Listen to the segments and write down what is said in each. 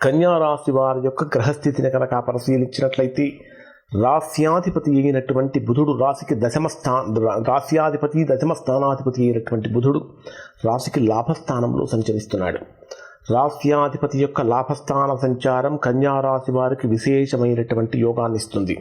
కన్యారాశి వారి యొక్క గ్రహస్థితిని కనుక పరిశీలించినట్లయితే రాస్యాధిపతి అయినటువంటి బుధుడు రాశికి దశమ స్థా రాస్యాధిపతి దశమ స్థానాధిపతి అయినటువంటి బుధుడు రాశికి లాభస్థానంలో సంచరిస్తున్నాడు. రాస్యాధిపతి యొక్క లాభస్థాన సంచారం కన్యారాశి వారికి విశేషమైనటువంటి యోగాన్ని ఇస్తుంది.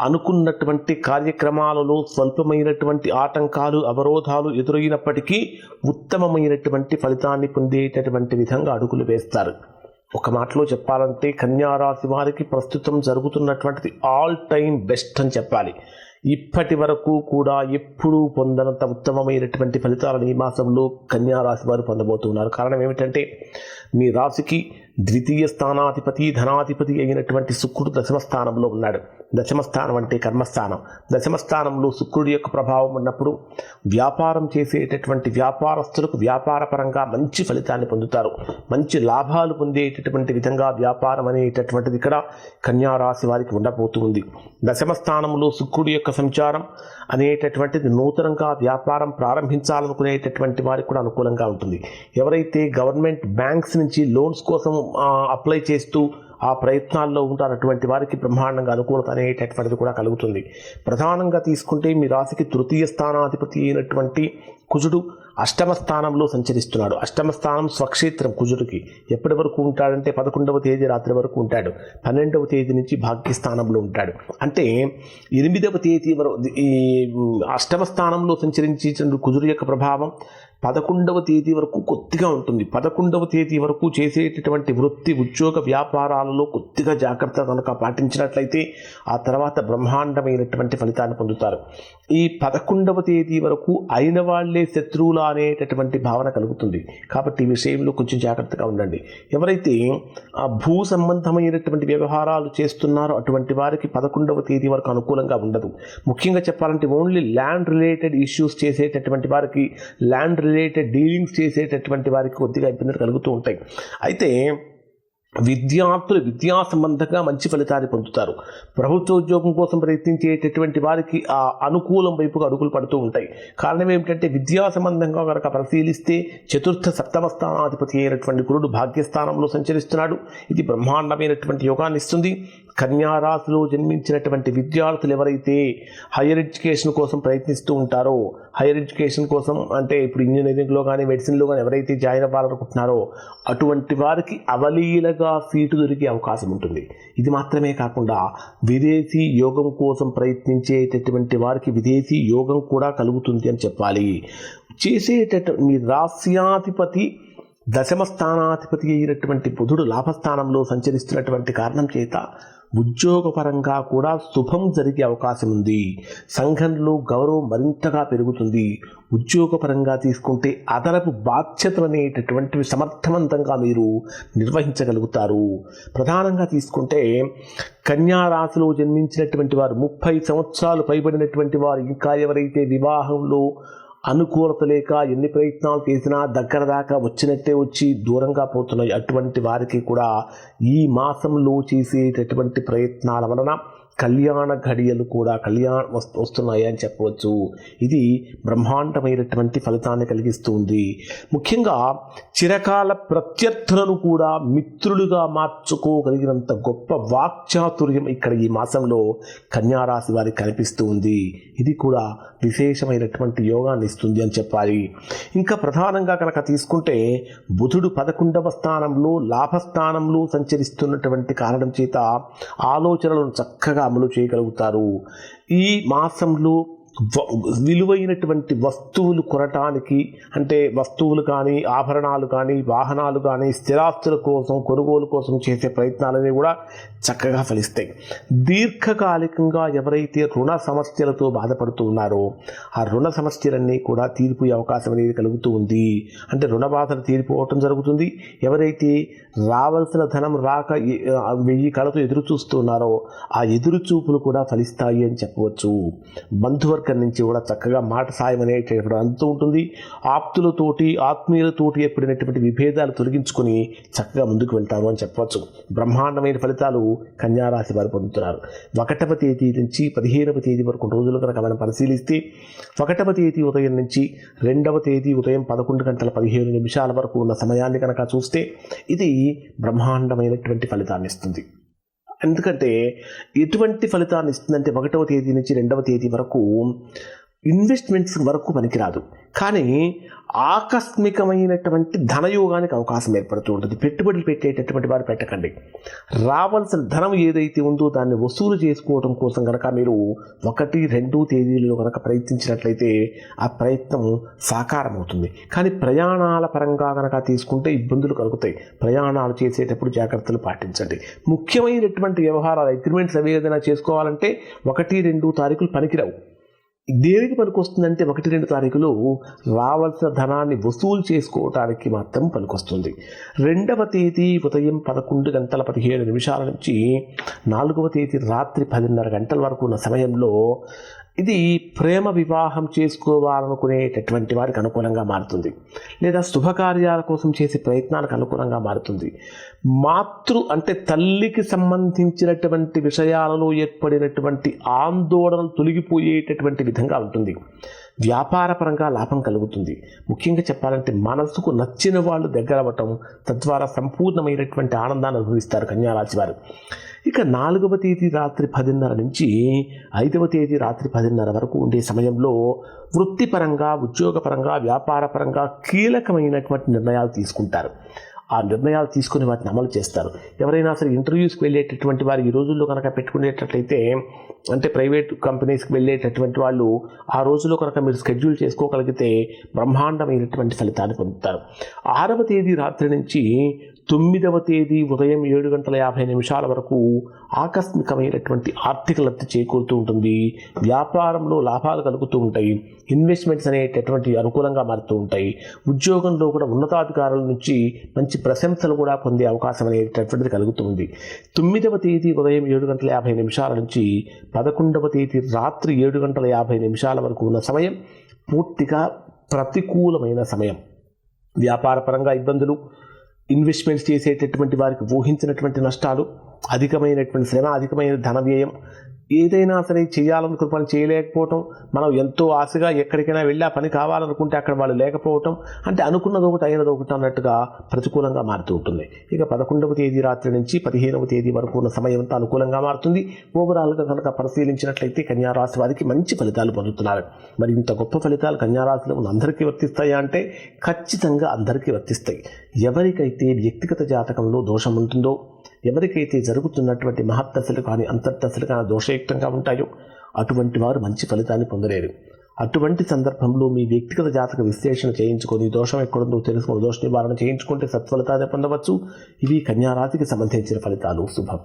అనుకున్నటువంటి కార్యక్రమాలలో స్వల్పమైనటువంటి ఆటంకాలు అవరోధాలు ఎదురైనప్పటికీ ఉత్తమమైనటువంటి ఫలితాన్ని పొందేటటువంటి విధంగా అడుగులు వేస్తారు. ఒక మాటలో చెప్పాలంటే కన్యా రాశి వారికి ప్రస్తుతం జరుగుతున్నటువంటిది ఆల్ టైమ్ బెస్ట్ అని చెప్పాలి. ఇప్పటి వరకు కూడా ఎప్పుడూ పొందనంత ఉత్తమమైనటువంటి ఫలితాలను ఈ మాసంలో కన్యా రాశి వారు పొందబోతున్నారు. కారణం ఏమిటంటే మీ రాశికి ద్వితీయ స్థానాధిపతి ధనాధిపతి అయినటువంటి శుక్రుడు దశమ స్థానంలో ఉన్నాడు. దశమ స్థానం అంటే కర్మస్థానం. దశమ స్థానంలో శుక్రుడి యొక్క ప్రభావం ఉన్నప్పుడు వ్యాపారం చేసేటటువంటి వ్యాపారస్తులకు వ్యాపారపరంగా మంచి ఫలితాన్ని పొందుతారు. మంచి లాభాలు పొందేటటువంటి విధంగా వ్యాపారం అనేటటువంటిది ఇక్కడ కన్యారాశి వారికి ఉండబోతుంది దశమ స్థానంలో శుక్రుడి యొక్క సంచారం అనేటటువంటిది నూతనంగా వ్యాపారం ప్రారంభించాలనుకునేటటువంటి వారికి కూడా అనుకూలంగా ఉంటుంది. ఎవరైతే గవర్నమెంట్ బ్యాంక్స్ నుంచి లోన్స్ కోసం అప్లై చేస్తూ ఆ ప్రయత్నాల్లో ఉంటారు అటువంటి వారికి బ్రహ్మాండంగా అనుకూలత అనేటటువంటిది కూడా కలుగుతుంది. ప్రధానంగా తీసుకుంటే మీ రాశికి తృతీయ స్థానాధిపతి అయినటువంటి కుజుడు అష్టమ స్థానంలో సంచరిస్తున్నాడు. అష్టమ స్థానం స్వక్షేత్రం కుజుడికి. ఎప్పటి వరకు ఉంటాడంటే పదకొండవ తేదీ రాత్రి వరకు ఉంటాడు. పన్నెండవ తేదీ నుంచి భాగ్యస్థానంలో ఉంటాడు. అంటే ఎనిమిదవ తేదీ వరకు ఈ అష్టమ స్థానంలో సంచరించి కుజుడు యొక్క ప్రభావం పదకొండవ తేదీ వరకు కొద్దిగా ఉంటుంది. పదకొండవ తేదీ వరకు చేసేటటువంటి వృత్తి ఉద్యోగ వ్యాపారాలలో కొద్దిగా జాగ్రత్త కనుక పాటించినట్లయితే ఆ తర్వాత బ్రహ్మాండమైనటువంటి ఫలితాన్ని పొందుతారు. ఈ పదకొండవ తేదీ వరకు అయిన వాళ్ళే శత్రువులు అనేటటువంటి భావన కలుగుతుంది. కాబట్టి ఈ విషయంలో కొంచెం జాగ్రత్తగా ఉండండి. ఎవరైతే ఆ భూ సంబంధమైనటువంటి వ్యవహారాలు చేస్తున్నారో అటువంటి వారికి పదకొండవ తేదీ వరకు అనుకూలంగా ఉండదు. ముఖ్యంగా చెప్పాలంటే ఓన్లీ ల్యాండ్ రిలేటెడ్ ఇష్యూస్ చేసేటటువంటి వారికి ల్యాండ్ రిలేటెడ్ డీలింగ్స్ చేసేటటువంటి వారికి కొద్దిగా ఇబ్బందులు కలుగుతూ ఉంటాయి. అయితే విద్యార్థులు విద్యా సంబంధంగా మంచి ఫలితాన్ని పొందుతారు. ప్రభుత్వ ఉద్యోగం కోసం ప్రయత్నించేటటువంటి వారికి ఆ అనుకూలం వైపుగా అడుగులు పడుతూ ఉంటాయి. కారణం ఏమిటంటే విద్యా సంబంధంగా కనుక పరిశీలిస్తే చతుర్థ సప్తమ స్థానాధిపతి అయినటువంటి గురుడు భాగ్యస్థానంలో సంచరిస్తున్నాడు. ఇది బ్రహ్మాండమైనటువంటి యోగాన్ని ఇస్తుంది. కన్యారాశిలో జన్మించినటువంటి విద్యార్థులు ఎవరైతే హైయర్ ఎడ్యుకేషన్ కోసం ప్రయత్నిస్తూ ఉంటారో హైయర్ ఎడ్యుకేషన్ కోసం అంటే ఇప్పుడు ఇంజనీరింగ్లో కానీ మెడిసిన్లో కానీ ఎవరైతే జాయిన్ అవ్వాలనుకుంటున్నారో అటువంటి వారికి అవలీలగా సీటు దొరికే అవకాశం ఉంటుంది. ఇది మాత్రమే కాకుండా విదేశీ యోగం కోసం ప్రయత్నించేటటువంటి వారికి విదేశీ యోగం కూడా కలుగుతుంది అని చెప్పాలి. చేసేటట్టు మీ రాస్యాధిపతి దశమ స్థానాధిపతి అయినటువంటి బుధుడు లాభస్థానంలో సంచరిస్తున్నటువంటి కారణం చేత ఉద్యోగపరంగా కూడా శుభం జరిగే అవకాశం ఉంది. సంఘంలో గౌరవం మరింతగా పెరుగుతుంది. ఉద్యోగపరంగా తీసుకుంటే అదనపు బాధ్యతలు అనేటటువంటివి సమర్థవంతంగా మీరు నిర్వహించగలుగుతారు. ప్రధానంగా తీసుకుంటే కన్యా రాశిలో జన్మించినటువంటి వారు ముప్పై సంవత్సరాలు పైబడినటువంటి వారు ఇంకా ఎవరైతే వివాహంలో అనుకూలత లేక ఎన్ని ప్రయత్నాలు చేసినా దగ్గర దాకా వచ్చినట్టే వచ్చి దూరంగా పోతున్నాయి. అటువంటి వారికి కూడా ఈ మాసంలో చేసేటటువంటి ప్రయత్నాల వలన కళ్యాణ ఘడియలు కూడా కళ్యాణ వస్తు వస్తున్నాయి అని చెప్పవచ్చు. ఇది బ్రహ్మాండమైనటువంటి ఫలితాన్ని కలిగిస్తుంది. ముఖ్యంగా చిరకాల ప్రత్యర్థులను కూడా మిత్రులుగా మార్చుకోగలిగినంత గొప్ప వాక్చాతుర్యం ఇక్కడ ఈ మాసంలో కన్యారాశి వారికి కనిపిస్తూ ఉంది ఇది కూడా విశేషమైనటువంటి యోగాన్ని ఇస్తుంది అని చెప్పాలి. ఇంకా ప్రధానంగా కనుక తీసుకుంటే బుధుడు పదకొండవ స్థానంలో లాభస్థానంలో సంచరిస్తున్నటువంటి కారణం చేత ఆలోచనలను చక్కగా అమలు చేయగలుగుతారు. ఈ మాసంలో విలువైనటువంటి వస్తువులు కొనటానికి అంటే వస్తువులు కానీ ఆభరణాలు కానీ వాహనాలు కానీ స్థిరాస్తుల కోసం కొనుగోలు కోసం చేసే ప్రయత్నాలన్నీ కూడా చక్కగా ఫలిస్తాయి. దీర్ఘకాలికంగా ఎవరైతే రుణ సమస్యలతో బాధపడుతూ ఉన్నారో ఆ రుణ సమస్యలన్నీ కూడా తీరిపోయే అవకాశం అనేది కలుగుతూ ఉంది. అంటే రుణ బాధలు తీరిపోవటం జరుగుతుంది. ఎవరైతే రావాల్సిన ధనం రాక వెయ్యి కళతో ఎదురు చూస్తున్నారో ఆ ఎదురుచూపులు కూడా ఫలిస్తాయి అని చెప్పవచ్చు. బంధువర్ నుంచి కూడా చక్కగా మాట సాయం అనేటటువంటి అందుతూ ఉంటుంది. ఆప్తులతోటి ఆత్మీయులతోటి ఏర్పడినటువంటి విభేదాలు తొలగించుకొని చక్కగా ముందుకు వెళ్తారు అని చెప్పవచ్చు. బ్రహ్మాండమైన ఫలితాలు కన్యారాశి వారు పొందుతున్నారు. ఒకటవ తేదీ నుంచి పదిహేనవ తేదీ వరకు రోజులు కనుక మనం పరిశీలిస్తే ఒకటవ తేదీ ఉదయం నుంచి రెండవ తేదీ ఉదయం పదకొండు గంటల పదిహేను నిమిషాల వరకు ఉన్న సమయాన్ని కనుక చూస్తే ఇది బ్రహ్మాండమైనటువంటి ఫలితాన్ని ఇస్తుంది. ఎందుకంటే ఎటువంటి ఫలితాన్ని ఇస్తుందంటే ఒకటవ తేదీ నుంచి రెండవ తేదీ వరకు ఇన్వెస్ట్మెంట్స్ వరకు పనికిరాదు. కానీ ఆకస్మికమైనటువంటి ధనయోగానికి అవకాశం ఏర్పడుతూ ఉంటుంది. పెట్టుబడులు పెట్టేటటువంటి వారు పెట్టకండి. రావాల్సిన ధనం ఏదైతే ఉందో దాన్ని వసూలు చేసుకోవడం కోసం కనుక మీరు ఒకటి రెండు తేదీలలో కనుక ప్రయత్నించినట్లయితే ఆ ప్రయత్నం సాకారం అవుతుంది కానీ ప్రయాణాల పరంగా కనుక తీసుకుంటే ఇబ్బందులు కలుగుతాయి. ప్రయాణాలు చేసేటప్పుడు జాగ్రత్తలు పాటించండి. ముఖ్యమైనటువంటి వ్యవహారాలు అగ్రిమెంట్స్ అవి ఏదైనా చేసుకోవాలంటే ఒకటి రెండు తారీఖులు పనికిరావు. దేనికి పనికొస్తుందంటే ఒకటి రెండు తారీఖులు రావాల్సిన ధనాన్ని వసూలు చేసుకోవటానికి మాత్రం పనికొస్తుంది. రెండవ తేదీ ఉదయం పదకొండు గంటల పదిహేడు నిమిషాల నుంచి నాలుగవ తేదీ రాత్రి పదిన్నర గంటల వరకు ఉన్న సమయంలో ఇది ప్రేమ వివాహం చేసుకోవాలనుకునేటటువంటి వారికి అనుకూలంగా మారుతుంది. లేదా శుభకార్యాల కోసం చేసే ప్రయత్నాలకు అనుకూలంగా మారుతుంది. మాతృ అంటే తల్లికి సంబంధించినటువంటి విషయాలలో ఏర్పడినటువంటి ఆందోళనలు తొలగిపోయేటటువంటి విధంగా ఉంటుంది. వ్యాపారపరంగా లాభం కలుగుతుంది. ముఖ్యంగా చెప్పాలంటే మనసుకు నచ్చిన వాళ్ళు దగ్గర అవ్వటం తద్వారా సంపూర్ణమైనటువంటి ఆనందాన్ని అనుభవిస్తారు కన్యారాశి వారు. ఇక నాలుగవ తేదీ రాత్రి పదిన్నర నుంచి ఐదవ తేదీ రాత్రి పదిన్నర వరకు ఉండే సమయంలో వృత్తిపరంగా ఉద్యోగపరంగా వ్యాపారపరంగా కీలకమైనటువంటి నిర్ణయాలు తీసుకుంటారు. ఆ నిర్ణయాలు తీసుకుని వాటిని అమలు చేస్తారు. ఎవరైనా సరే ఇంటర్వ్యూస్కి వెళ్ళేటటువంటి వారు ఈ రోజుల్లో కనుక పెట్టుకునేటట్లయితే అంటే ప్రైవేట్ కంపెనీస్కి వెళ్ళేటటువంటి వాళ్ళు ఆ రోజులో కనుక మీరు షెడ్యూల్ చేసుకోగలిగితే బ్రహ్మాండమైనటువంటి ఫలితాన్ని పొందుతారు. ఆరవ తేదీ రాత్రి నుంచి తొమ్మిదవ తేదీ ఉదయం ఏడు గంటల యాభై నిమిషాల వరకు ఆకస్మికమైనటువంటి ఆర్థిక లబ్ధి చేకూరుతూ ఉంటుంది. వ్యాపారంలో లాభాలు కలుగుతూ ఉంటాయి. ఇన్వెస్ట్మెంట్స్ అనేటటువంటి అనుకూలంగా మారుతూ ఉంటాయి. ఉద్యోగంలో కూడా ఉన్నతాధికారుల నుంచి మంచి ప్రశంసలు కూడా పొందే అవకాశం అనేటటువంటిది కలుగుతుంది. తొమ్మిదవ తేదీ ఉదయం ఏడు గంటల యాభై నిమిషాల నుంచి పదకొండవ తేదీ రాత్రి ఏడు గంటల యాభై నిమిషాల వరకు ఉన్న సమయం పూర్తిగా ప్రతికూలమైన సమయం. వ్యాపారపరంగా ఇబ్బందులు ఇన్వెస్ట్మెంట్స్ చేసేటటువంటి వారికి ఊహించినటువంటి నష్టాలు అధికమైనటువంటి శ్రమ అధికమైన ధన వ్యయం ఏదైనా సరే చేయాలనుకున్న పని చేయలేకపోవటం మనం ఎంతో ఆశగా ఎక్కడికైనా వెళ్ళి ఆ పని కావాలనుకుంటే అక్కడ వాళ్ళు లేకపోవటం అంటే అనుకున్నది ఒకటి అయినది ఒకటి అన్నట్టుగా ప్రతికూలంగా మారుతూ ఉంటుంది. ఇక పదకొండవ తేదీ రాత్రి నుంచి పదిహేనవ తేదీ వరకు ఉన్న సమయం అంతా అనుకూలంగా మారుతుంది. ఓవరాల్గా కనుక పరిశీలించినట్లయితే కన్యారాశి వారికి మంచి ఫలితాలు పొందుతున్నారు. మరి ఇంత గొప్ప ఫలితాలు కన్యారాశిలో ఉన్న అందరికీ వర్తిస్తాయా అంటే ఖచ్చితంగా అందరికీ వర్తిస్తాయి. ఎవరికైతే వ్యక్తిగత జాతకంలో దోషం ఉంటుందో ఎవరికైతే జరుగుతున్నటువంటి మహత్తశలు కానీ అంతర్దశలు కానీ దోషయుక్తంగా ఉంటాయో అటువంటి వారు మంచి ఫలితాన్ని పొందలేరు. అటువంటి సందర్భంలో మీ వ్యక్తిగత జాతక విశ్లేషణ చేయించుకొని దోషం ఎక్కడుందో తెలుసుకుని దోష నివారణ చేయించుకుంటే సత్ఫలితాన్ని పొందవచ్చు. ఇవి కన్యారాశికి సంబంధించిన ఫలితాలు. శుభం.